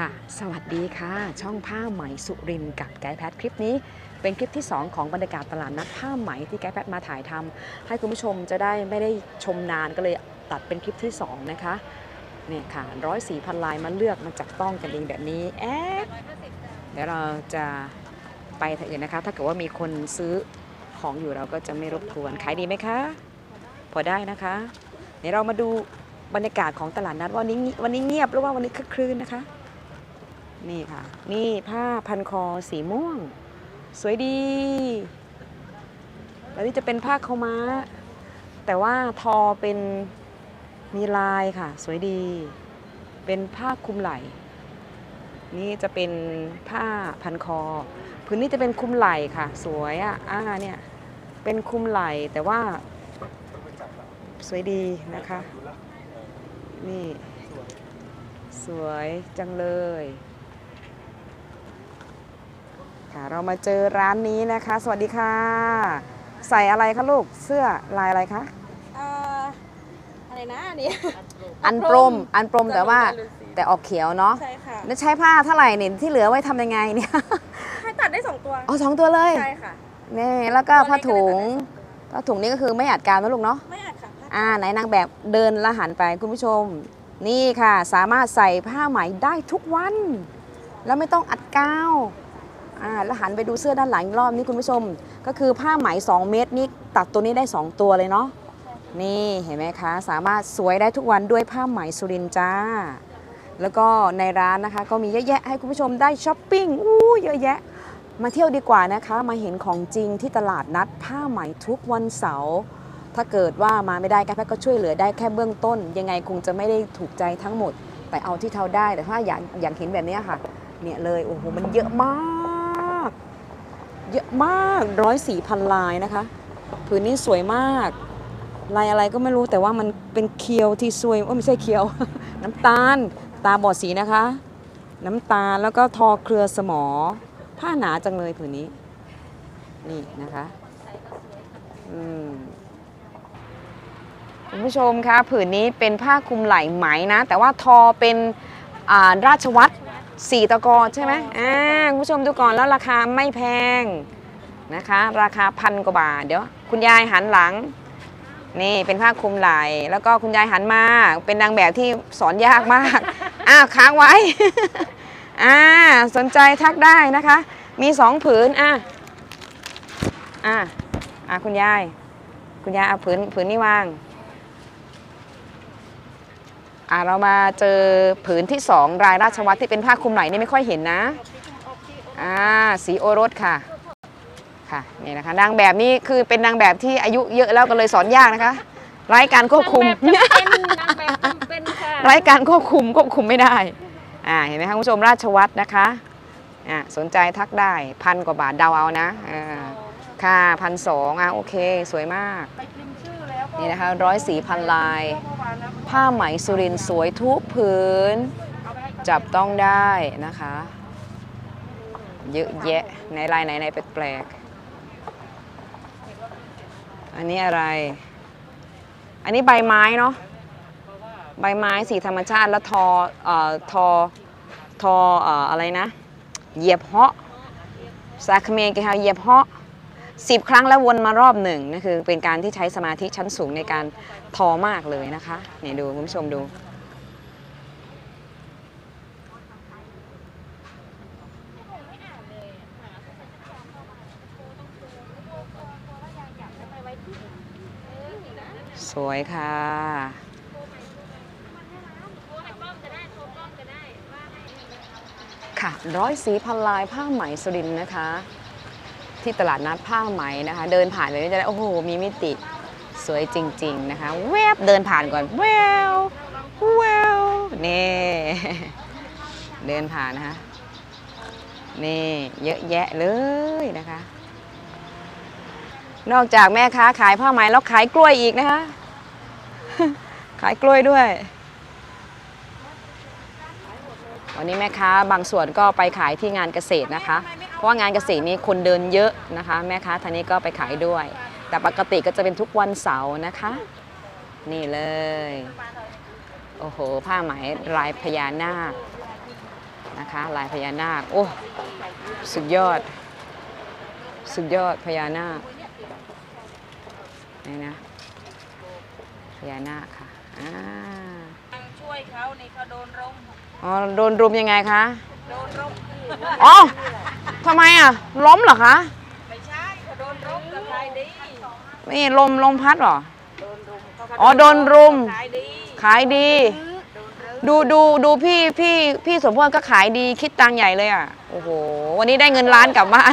ค่ะ สวัสดีค่ะ ช่องผ้าไหมสุรินกับไกด์แพทคลิปนี้ เป็นคลิปที่ 2 ของบรรยากาศตลาดนัดผ้าไหมที่ไกด์แพทมาถ่ายทำให้คุณผู้ชมจะได้ไม่ได้ชมนานก็เลยตัดเป็นคลิปที่ 2 นะคะเนี่ยค่ะร้อยสี่พันลายมาเลือกมาจับต้องกันเองแบบนี้แอดเดี๋ยวเราจะไปทางอื่นนะคะ ถ้าเกิดว่ามีคนซื้อของอยู่เราก็จะไม่รบกวนขายดีไหมคะ พอได้นะคะเดี๋ยวเรามาดูบรรยากาศของตลาดนัดว่าวันนี้วันนี้เงียบหรือว่าวันนี้คึกคืนนะคะ นี่ค่ะ นี่ผ้าพันคอสีม่วง สวยดีแล้วนี่จะเป็นผ้าเขาม้า แต่ว่าทอเป็นมีลายค่ะ สวยดี เป็นผ้าคลุมไหล่ นี่จะเป็นผ้าพันคอพื้นนี้จะเป็นคลุมไหล่ค่ะ สวยอะอ่าเนี่ยเป็นคลุมไหล่แต่ว่าสวยดีนะคะ นี่ สวยจังเลย ค่ะเรามาเจอร้านนี้นะคะ สวัสดีค่ะ ใส่อะไรคะลูกเสื้อลายอะไรคะเอ่ออะไรนะอันนี้ อันปรมอันปรมแต่ว่าฤษีแต่ออกเขียวเนาะใช่ค่ะแล้วใช้ผ้าเท่าไหร่เนี่ยที่เหลือไว้ทำยังไงเนี่ยให้ตัดได้สองตัวอ๋อสองตัวเลยใช่ค่ะนี่แล้วก็ผ้าถุงตัวนี้ก็ได้ผ้าถุงนี่ก็คือไม่อัดการนะลูกเนาะไม่อัดค่ะอ่าไหนนางแบบเดินละหันไปคุณผู้ชม นี่ค่ะ สามารถใส่ผ้าไหมได้ทุกวัน แล้วไม่ต้องอัดกาว อ่าแล้วหันไปดูเสื้อด้านหลังอีกรอบนี่คุณผู้ชม ก็คือผ้าไหม 2 เมตรนี่ตัดตัวนี้ได้ 2 ตัวเลยเนาะนี่เห็นไหมคะ สามารถสวยได้ทุกวันด้วยผ้าไหมสุรินจ้า แล้วก็ในร้านนะคะ ก็มีเยอะแยะให้คุณผู้ชมได้ช้อปปิ้งอู้เยอะแยะ มาเที่ยวดีกว่านะคะ มาเห็นของจริงที่ตลาดนัดผ้าไหมทุกวันเสาร์ถ้าเกิดว่ามาไม่ได้การแพทย์ก็ช่วยเหลือได้แค่เบื้องต้น ยังไงคงจะไม่ได้ถูกใจทั้งหมด แต่เอาที่เท่าได้แต่ถ้าอยากอยากเห็นแบบนี้ค่ะ เนี่ยเลยโอ้โหมันเยอะมาก เยอะมากร้อยสี่พันลายนะคะผืนนี้สวยมาก ลายอะไรก็ไม่รู้แต่ว่ามันเป็นเคียวที่สวยโอ้ไม่ใช่เคียว น้ำตาลตาบอดสีนะคะ น้ำตาลแล้วก็ทอเครือสมอ ผ้าหนาจังเลยผืนนี้ นี่นะคะอืมคุณผู้ชมคะผืนนี้เป็นผ้าคลุมไหล่ไหมนะ แต่ว่าทอเป็นราชวัตร สีตะกอใช่ไหมอ่าคุณผู้ชมดูก่อนแล้วราคาไม่แพงนะคะ ราคาพันกว่าบาทเดี๋ยว คุณยายหันหลัง นี่เป็นผ้าคลุมไหล่แล้วก็คุณยายหันมา เป็นนางแบบที่สอนยากมากอ้าวค้างไว้อ่าสนใจทักได้นะคะ มีสองผืนอะอะอะคุณยาย คุณยายเอาผืนผืนนี้วาง อะเรามาเจอผืนที่สองรายราชวัตรที่เป็นผ้าคลุมไหล่นี่ไม่ค่อยเห็นนะอ่าสีโอรสค่ะค่ะนี่นะคะนางแบบนี้คือเป็นนางแบบที่อายุเยอะแล้วก็เลยสอนยากนะคะไร้การควบคุมเป็นนางแบบจำเป็นค่ะไร้การควบคุมควบคุมไม่ได้อ่าเห็นไหมคะคุณผู้ชมราชวัตรนะคะอ่าสนใจทักได้พันกว่าบาทเดาเอานะอ่าค่ะพันสองอะโอเค สวยมาก นี่นะคะร้อยสีพันลาย ผ้าไหมสุรินสวยทุกผืนจับต้องได้นะคะ เยอะแยะในลายไหนไหนแปลกๆอันนี้อะไร อันนี้ใบไม้เนาะใบไม้สีธรรมชาติแล้วทอเอ่อทอทอเอ่ออะไรนะเหยียบเหาะซาคเมนกีฮาเหยียบเหาะ สิบครั้งแล้ววนมารอบหนึ่งนั่นคือเป็นการที่ใช้สมาธิชั้นสูงในการทอมากเลยนะคะเนี่ยดูคุณผู้ชมดูสวยค่ะ ค่ะ ร้อยสีพันลายผ้าไหมสุรินนะคะ ที่ตลาดนัดผ้าไหมนะคะ เดินผ่านไปนี่จะได้โอ้โหมีมิติสวยจริง ๆนะคะ แวบเดินผ่านก่อนแววแววนี่เดินผ่านนะคะนี่เยอะแยะเลยนะคะ นอกจากแม่ค้าขายผ้าไหมแล้วขายกล้วยอีกนะคะ ขายกล้วยด้วย วันนี้แม่ค้าบางส่วนก็ไปขายที่งานเกษตรนะคะ เพราะว่างานเกษตรนี้คนเดินเยอะนะคะ แม่ค้าท่านนี้ก็ไปขายด้วย แต่ปกติก็จะเป็นทุกวันเสาร์นะคะ นี่เลย โอ้โห ผ้าไหมลายพญานาคนะคะ ลายพญานาค โอ้สุดยอด สุดยอดพญานาคนี่นะพญานาคค่ะอ่าช่วยเขานี่เขาโดนร่มอ๋อโดนรุมยังไงคะโดนร่ม อ๋อทำไมอะ ล้มเหรอคะ ไม่ใช่เขาโดนร่มกับใครดีนี่ลมลมพัดเหรอ โดนรุมเขาอ๋อโดนรุม ขายดีขายดี โดนรุมดูดูดูพี่พี่พี่สมพรก็ขายดีคิดตังค์ใหญ่เลยอะ โอ้โห วันนี้ได้เงินล้านกลับบ้าน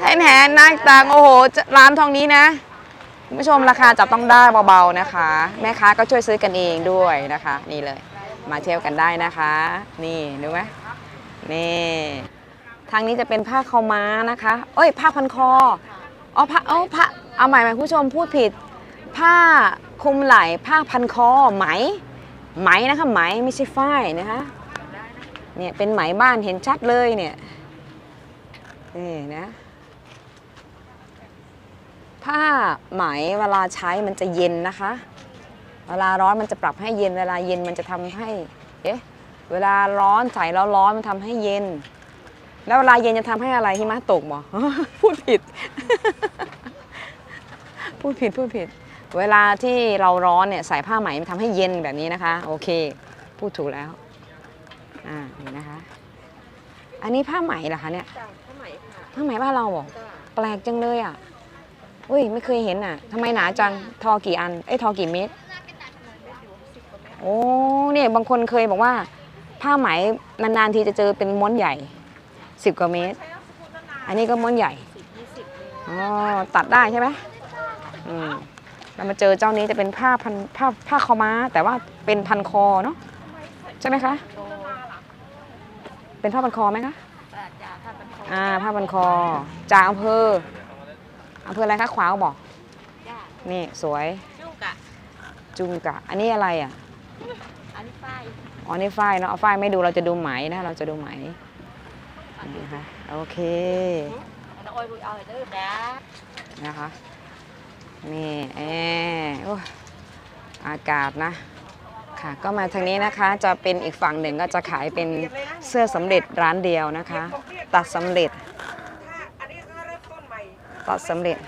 ให้แหนนั่งตังค์โอ้โหจะร้านทองนี้นะคุณผู้ชมราคาจับต้องได้เบาๆนะคะ แม่ค้าก็ช่วยซื้อกันเองด้วยนะคะ นี่เลย มาเที่ยวกันได้นะคะ นี่ดูไหมนี่ทางนี้จะเป็นผ้าขาวม้านะคะเอ้ย ผ้าพันคออ๋อผ้าเอ้ผ้าเอาใหม่ใหม่คุณผู้ชมพูดผิด ผ้าคลุมไหล่ผ้าพันคอไหม ไหมนะคะไหมไม่ใช่ฝ้ายนะคะเนี่ยเป็นไหมบ้านเห็นชัดเลยเนี่ยนี่นะผ้าไหมเวลาใช้มันจะเย็นนะคะ เวลาร้อนมันจะปรับให้เย็น เวลาเย็นมันจะทำให้ เอ๊ะ เวลาร้อนใส่แล้วร้อนมันทำให้เย็น แล้วเวลาเย็นจะทำให้อะไรหิมะตกบ่พูดผิด พูดผิดพูดผิด เวลาที่เราร้อนเนี่ยใส่ผ้าไหมมันทำให้เย็นแบบนี้นะคะ โอเค พูดถูกแล้ว อ่า นี่นะคะ อันนี้ผ้าไหมเหรอคะเนี่ย ผ้าไหมค่ะ ผ้าไหมบ้านเราเหรอจ้ะแปลกจังเลยอะอุ้ยไม่เคยเห็นอะทำไมหนาจัง ทอกี่อัน เอ้ย ทอกี่เม็ด อ้เนี่ยบางคนเคยบอกว่า ผ้าไหมนานๆทีจะเจอเป็นม้วนใหญ่สิบกว่าเมตร อันนี้ก็ม้วนใหญ่สิบยี่สิบเลยอ๋อตัดได้ใช่ไหมอืมเรามาเจอเจ้านี้จะเป็นผ้าพันผ้าผ้าคอม้า แต่ว่าเป็นพันคอเนาะใช่ไหมคะโตเป็นผ้าพันคอไหมคะจ้ะจ้ะผ้าเป็นคออ่าผ้าพันคอจากอำเภออำเภออะไรคะขวาวบอกจ้ะนี่สวยจุกอะจุงกะอันนี้อะไรอะอันนี้ป้าย อ๋อนี่ฝ้ายเนาะเอาฝ้ายไม่ดูเราจะดูไหมนะเราจะดูไหมนี่นะคะโอเคนะคะนี่แอร์โอ้อากาศนะค่ะก็มาทางนี้นะคะจะเป็นอีกฝั่งหนึ่งก็จะขายเป็นเสื้อสำเร็จร้านเดียวนะคะ ตัดสำเร็จ ตัดสำเร็จ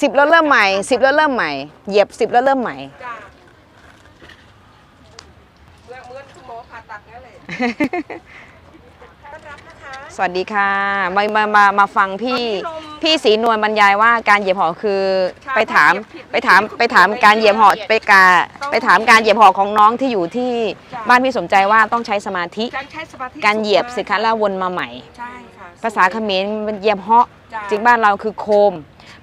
สิบแล้วเริ่มใหม่สิบแล้วเริ่มใหม่ เหยียบสิบแล้วเริ่มใหม่ จ้าเหมือนเหมือนคุณหมอผ่าตัดนั่นแหละต้อนรับนะคะ สวัสดีค่ะ มามามามาฟังพี่พี่ศรีนวลบรรยายว่าการเหยียบหอคือไปถามไปถามไปถามการเหยียบหอไปกาไปถามการเหยียบหอของน้องที่อยู่ที่บ้านพี่สมใจว่าต้องใช้สมาธิ การใช้สมาธิการเหยียบสิคะแล้ววนมาใหม่ ใช่ค่ะภาษาเขมรมันเหยียบเหาะจ้าจริงบ้านเราคือโคม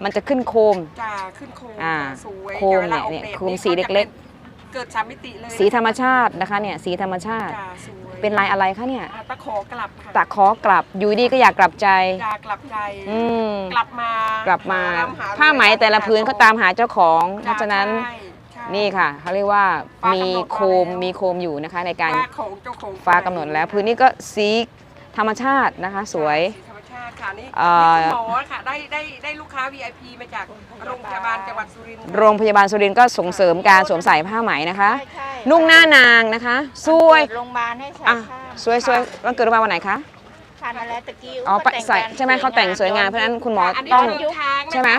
มันจะขึ้นโคมจ้าขึ้นโคมอ่าสวยโคมเนี่ยวลาออกเนี่ยแบบโคมสีเล็กเกิดสามมิติเลยสีธรรมชาตินะคะเนี่ยสีธรรมชาติ จ้าสวยเป็นลายอะไรคะเนี่ยอ่าตะขอกลับค่ะตะขอกลับอยู่ดีก็อยากกลับใจ จ้ากลับใจอืมกลับมากลับมาหร่ำหรวยผ้าไหมแต่ละพื้นเขาตามหาเจ้าของ เพจ้ราะฉะนั้นใช่ใช่ นี่ค่ะเขาเรียกว่าฟ้ากำหนดมีโคมมาแล้ว มีโคมอยู่นะคะในการ ฟ้าของเจ้าของฟ้ากำหนดแล้ว พื้นนี้ก็สีธรรมชาตินะคะ สวย สีธรรมชาติ ค่ะนี่เอ่อนี่คุณหมอค่ะได้ได้ได้ลูกค้า VIP มาจากโรงพยาบาลจังหวัดสุรินทร์โรงพยาบาลสุรินทร์ก็ส่งเสริมการสวมใส่ผ้าไหมนะคะ ใช่ใช่นุ่งหน้านางนะคะสวยเปิดโรงพยาบาลให้ใส่อะผ้าสวยสวยวันเกิดมาวันไหนคะทานอะไรตะกี้อ๋อเขาแต่งใส่กันใช่ไหมเขาแต่งสวยงามเพราะฉะนั้นคุณหมออันนี้ต้องเชิช้างนะคะใช่ไหม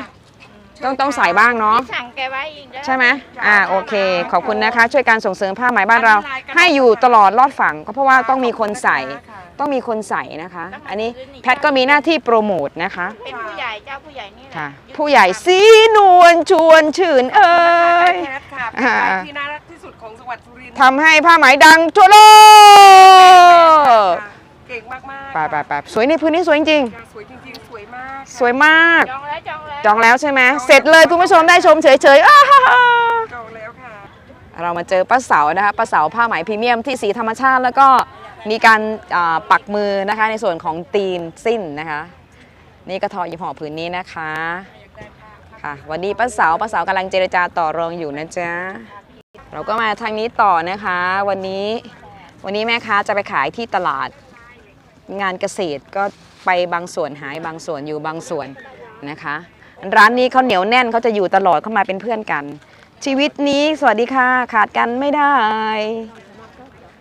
เชิต้องช้ต้องใส่บ้างเนาะที่สั่งแกไว้อีกเด้อใช่ไหมอ่า โอเค ขอบคุณนะคะ ช่วยการส่งเสริมผ้าไหมบ้านเรา ให้อยู่ตลอดรอดฝั่งก็เพราะว่าต้องมีคนใส่ ค่ะ ต้องมีคนใส่นะคะ อันนี้แพทย์ก็มีหน้าที่โปรโมทนะคะ เป็นผู้ใหญ่เจ้าผู้ใหญ่นี่แหละค่ะยุคผู้ใหญ่สีนวลชวนชื่นเอ่ยแคทค่ะเป็นอ่าไก่ที่น่ารักที่สุดของจังหวัดสุรินทร์ทำให้ผ้าไหมดังทั่วโลกค่ะเก่งมากๆไปไปไปสวยในพื้นที่สวยจริงค่ะสวยจริงๆ สวยมากๆ สวยมาก จองแล้วจองแล้ว จองแล้วใช่ไหมเสร็จเลยคุณผู้ชมได้ชมเฉยๆอ้าฮ่าฮ่าจองแล้วค่ะ เรามาเจอป้าเสานะคะป้าเสาผ้าไหมพรีเมียมที่สีธรรมชาติแล้วก็ มีการปักมือนะคะในส่วนของตีนสิ้นนะคะ นี่ก็ทอยิบห่อผืนนี้นะคะค่ะวันนี้ป้าสาวป้าสาวกำลังเจรจาต่อรองอยู่นะจ๊ะเราก็มาทางนี้ต่อนะคะ วันนี้วันนี้แม่ค้าจะไปขายที่ตลาดงานเกษตรก็ไปบางส่วนหายบางส่วนอยู่บางส่วนนะคะ ร้านนี้เขาเหนียวแน่นเขาจะอยู่ตลอดเข้ามาเป็นเพื่อนกัน ชีวิตนี้สวัสดีค่ะขาดกันไม่ได้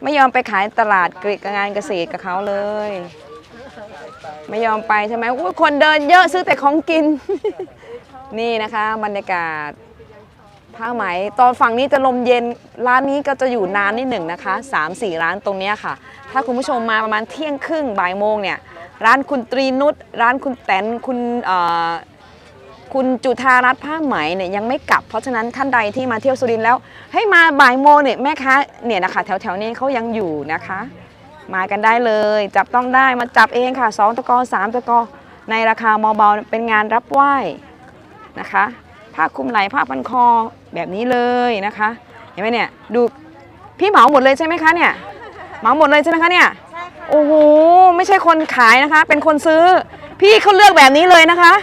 ไม่ยอมไปขายตลาดกรีกงานเกษตรกับเขาเลย ไม่ยอมไปใช่ไหมอุ๊ยคนเดินเยอะซื้อแต่ของกิน นี่นะคะบรรยากาศผ้าไหมตอนฝั่งนี้จะลมเย็นร้านนี้ก็จะอยู่นานนิดหนึ่งนะคะ 3 4 ร้านตรงนี้ค่ะ ถ้าคุณผู้ชมมาประมาณเที่ยงครึ่งบ่ายโมงเนี่ย ร้านคุณตรีนุชร้านคุณแตนคุณ คุณจุธารัตน์ผ้าไหมเนี่ยยังไม่กลับ เพราะฉะนั้นท่านใดที่มาเที่ยวสุรินทร์แล้ว ให้มาบ่ายโมงเนี่ยแม่ค้าเนี่ยนะคะแถวๆนี้เขายังอยู่นะคะ มากันได้เลย จับต้องได้มาจับเองค่ะ2ตะกอ3ตะกอในราคาเบาๆเป็นงานรับไหว้นะคะ ผ้าคลุมไหล่ผ้าพันคอแบบนี้เลยนะคะเห็นไหมเนี่ยดูพี่เหมาหมดเลยใช่ไหมคะเนี่ยเหมาหมดเลยใช่ไหมคะเนี่ยโอ้โหไม่ใช่คนขายนะคะ เป็นคนซื้อ พี่เขาเลือกแบบนี้เลยนะคะ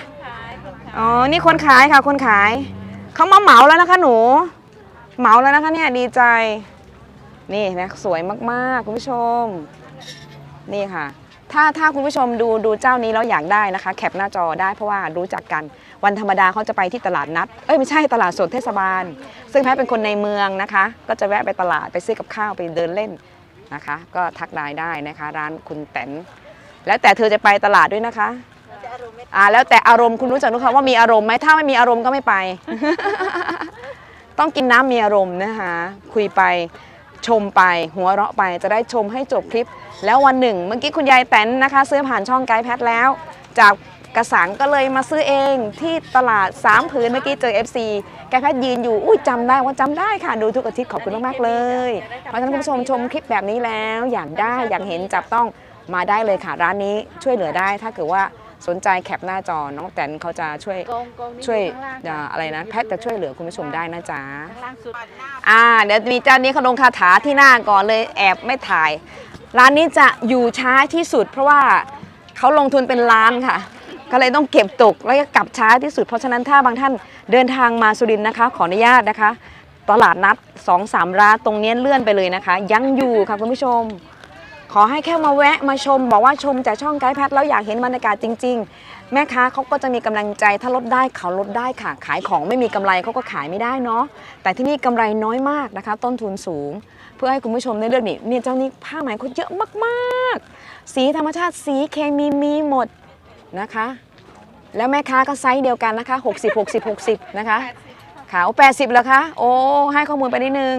อ๋อ นี่คนขายค่ะ คนขาย เขามาเหมาแล้วนะคะ หนู เหมาแล้วนะคะเนี่ยดีใจ นี่นะสวยมากๆ คุณผู้ชม นี่ค่ะ ถ้าถ้าคุณผู้ชมดูดูเจ้านี้แล้วอยากได้นะคะ แคปหน้าจอได้เพราะว่ารู้จักกัน วันธรรมดาเขาจะไปที่ตลาดนัด เอ้ยไม่ใช่ตลาดสดเทศบาล ซึ่งแพทย์เป็นคนในเมืองนะคะ ก็จะแวะไปตลาดไปซื้อกับข้าวไปเดินเล่นนะคะ ก็ทักไลน์ได้นะคะ ร้านคุณแตนแล้วแต่เธอจะไปตลาดด้วยนะคะ อ่าแล้วแต่อารมณ์คุณรู้จักนุคะว่ามีอารมณ์ไหมถ้าไม่มีอารมณ์ก็ไม่ไป ต้องกินน้ำมีอารมณ์นะคะ คุยไปชมไปหัวเราะไปจะได้ชมให้จบคลิป แล้ววันหนึ่ง เมื่อกี้คุณยายแตนนะคะ ซื้อผ่านช่องไกด์แพทแล้ว จากกระสังก็เลยมาซื้อเองที่ตลาดสามผืนเมื่อกี้เจอ FC ไกด์แพทยืนอยู่อุ้ยจำได้ว่าจำได้ค่ะ ดูทุกอาทิตย์ขอบคุณมากๆเลย เพราะฉะนั้นคุณผู้ชมชมคลิปแบบนี้แล้ว อยากได้อยากเห็นจับต้องมาได้เลยค่ะร้านนี้ช่วยเหลือได้ถ้าเกิดว่า สนใจแคปหน้าจอน้องแตนเขาจะช่วยโกงโกงนี่ช่วยข้างล่างอ่าอะไรนะแพทย์จะช่วยเหลือคุณผู้ชมได้นะจ๊ะข้างล่างสุดอ่าเดี๋ยวมีเจ้านี้เขาลงคาถาที่หน้าก่อนเลยแอบไม่ถ่าย ร้านนี้จะอยู่ช้าที่สุด เพราะว่าเขาลงทุนเป็นล้านค่ะก็เลยต้องเก็บตกแล้วก็กลับช้าที่สุด เพราะฉะนั้นถ้าบางท่านเดินทางมาสุรินทร์นะคะ ขออนุญาตนะคะ ตลาดนัด2อสามร้านตรงเนี้ยเลื่อนไปเลยนะคะ ยังอยู่ค่ะคุณผู้ชม ขอให้แค่มาแวะมาชม บอกว่าชมจากช่องไกด์แพทแล้วอยากเห็นบรรยากาศจริง ๆ แม่ค้าเขาก็จะมีกำลังใจถ้าลดได้เขาลดได้ค่ะ ขายของไม่มีกำไรเขาก็ขายไม่ได้เนาะแต่ที่นี่กำไรน้อยมากนะคะ ต้นทุนสูง เพื่อให้คุณผู้ชมได้เลือกนี่เนี่ยเจ้านี้ผ้าไหมเขาเยอะมากๆ สีธรรมชาติสีเคมีมีหมดนะคะ แล้วแม่ค้าก็ไซส์เดียวกันนะคะ 60 60 60 นะคะขาว80แล้วคะโอ้ให้ข้อมูลไปนิดนึง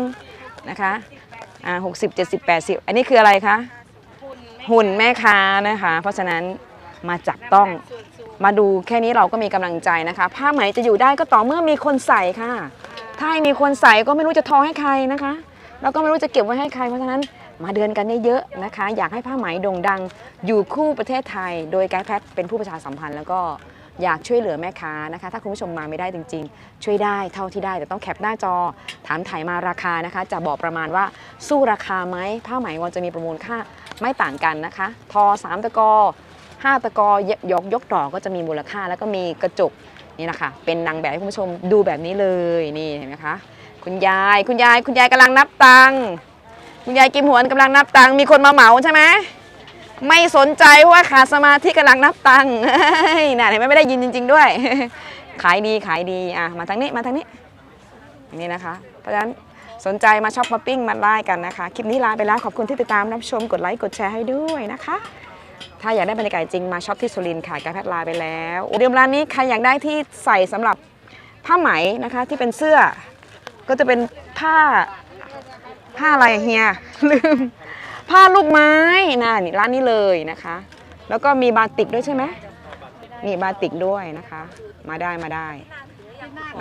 นะคะอ่า60 70 80อันนี้คืออะไรคะ หุ่นแม่ค้านะคะ เพราะฉะนั้นมาจับต้องมาดูแค่นี้เราก็มีกำลังใจนะคะ ผ้าไหมจะอยู่ได้ก็ต่อเมื่อมีคนใส่ค่ะ ถ้าไม่มีคนใส่ก็ไม่รู้จะทอให้ใครนะคะ แล้วก็ไม่รู้จะเก็บไว้ให้ใครเพราะฉะนั้นมาเดินกันเยอะๆนะคะ อยากให้ผ้าไหมโด่งดัง อยู่คู่ประเทศไทย โดยไกด์แพทเป็นผู้ประชาสัมพันธ์แล้วก็ อยากช่วยเหลือแม่ค้านะคะ ถ้าคุณผู้ชมมาไม่ได้จริง ๆ ช่วยได้เท่าที่ได้แต่ต้องแคปหน้าจอ ถามถ่ายมาราคานะคะ จะบอกประมาณว่าสู้ราคาไหมผ้าไหมวอนจะมีประมูลค่าไม่ต่างกันนะคะ ทอ 3 ตะกอ 5 ตะกอยกยกดอกก็จะมีมูลค่า แล้วก็มีกระจกนี่นะคะเป็นนางแบบให้คุณผู้ชมดูแบบนี้เลยนี่เห็นไหมคะคุณยายคุณยายคุณยายกำลังนับตังคุณยายกิมหวนกำลังนับตังมีคนมาเหมาใช่ไหม ไม่สนใจว่าขาดสมาธิกำลังนับตังค์น่ะเห็นไหมไม่ได้ยินจริง ๆ ด้วย ขายดีขายดีอะมาทางนี้มาทางนี้นี่นะคะ เพราะฉะนั้นสนใจมาช็อปมาปิ้งมาได้กันนะคะ คลิปนี้ลาไปแล้วขอบคุณที่ติดตามรับชมกดไลค์กดแชร์ให้ด้วยนะคะ ถ้าอยากได้บรรยากาศจริงมาช็อปที่สุรินทร์ค่ะการแพทย์ลาไปแล้วเดิมร้านนี้ใครอยากได้ที่ใส่สำหรับผ้าไหมนะคะที่เป็นเสื้อก็จะเป็นผ้าผ้าอะไรเฮียลืม ผ้าลูกไม้นะนี่ร้านนี้เลยนะคะ แล้วก็มีบาติกด้วยใช่ไหมนี่บาติกด้วยนะคะ มาได้มาได้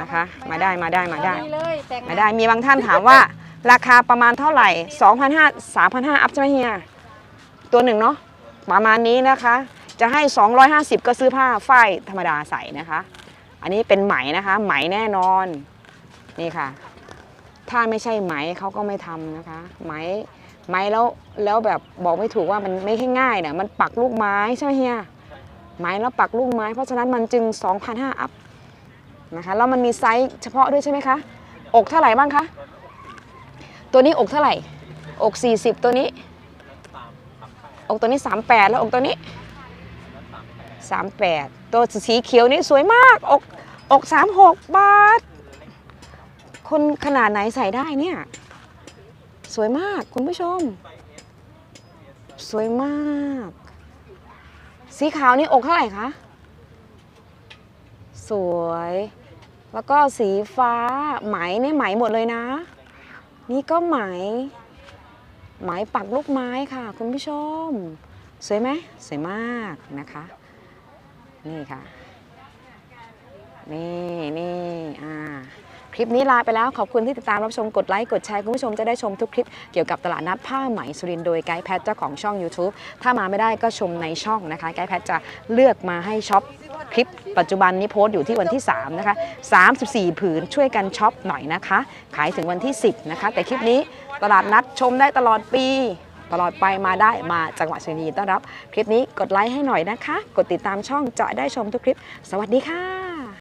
นะคะ มาได้มาได้มาได้เลยแต่งมาได้มีบางท่านถามว่า ราคาประมาณเท่าไหร่2,500 3,500อัพใช่ไหมเฮียตัวหนึ่งเนาะประมาณนี้นะคะ จะให้ 250 ก็ซื้อผ้าฝ้ายธรรมดาใส่นะคะ อันนี้เป็นไหมนะคะไหมแน่นอนนี่ค่ะ ถ้าไม่ใช่ไหมเขาก็ไม่ทำนะคะ ไหม ไหมแล้วแล้วแบบบอกไม่ถูกว่ามันไม่ใช่ง่ายเนี่ยมันปักลูกไม้ใช่ไหมเฮียไหมแล้วปักลูกไม้ เพราะฉะนั้นมันจึง2,500อัพนะคะแล้วมันมีไซส์เฉพาะด้วยใช่ไหมคะอกเท่าไหร่บ้างคะตัวนี้อกเท่าไหร่ อก 40 ตัวนี้ อกตัวนี้ 38 แล้วอกตัวนี้ 38 ตัวสีเขียวนี่สวยมาก อก อก 36 บาท คนขนาดไหนใส่ได้เนี่ย สวยมากคุณผู้ชม สวยมาก สีขาวนี่อกเท่าไหร่คะ สวย แล้วก็สีฟ้าไหมเนี่ยไหมหมดเลยนะ นี่ก็ไหม ไหมปักลูกไม้ค่ะ คุณผู้ชม สวยไหมสวยมากนะคะ นี่ค่ะ นี่นี่ คลิปนี้ลาไปแล้วขอบคุณที่ติดตามรับชมกดไลค์กดแชร์คุณผู้ชมจะได้ชมทุกคลิปเกี่ยวกับตลาดนัดผ้าไหมสุรินโดยไกด์แพทเจ้าของช่อง YouTube ถ้ามาไม่ได้ก็ชมในช่องนะคะไกด์แพทจะเลือกมาให้ช็อปคลิปปัจจุบันนี้โพสต์อยู่ที่วันที่ 3 นะคะ 34 ผืนช่วยกันช็อปหน่อยนะคะ ขายถึงวันที่ 10 นะคะ แต่คลิปนี้ตลาดนัดชมได้ตลอดปี ตลอดไปมาได้มาจังหวัดสุรินทร์ต้อนรับ คลิปนี้กดไลค์ให้หน่อยนะคะ กดติดตามช่องจะได้ชมทุกคลิป สวัสดีค่ะ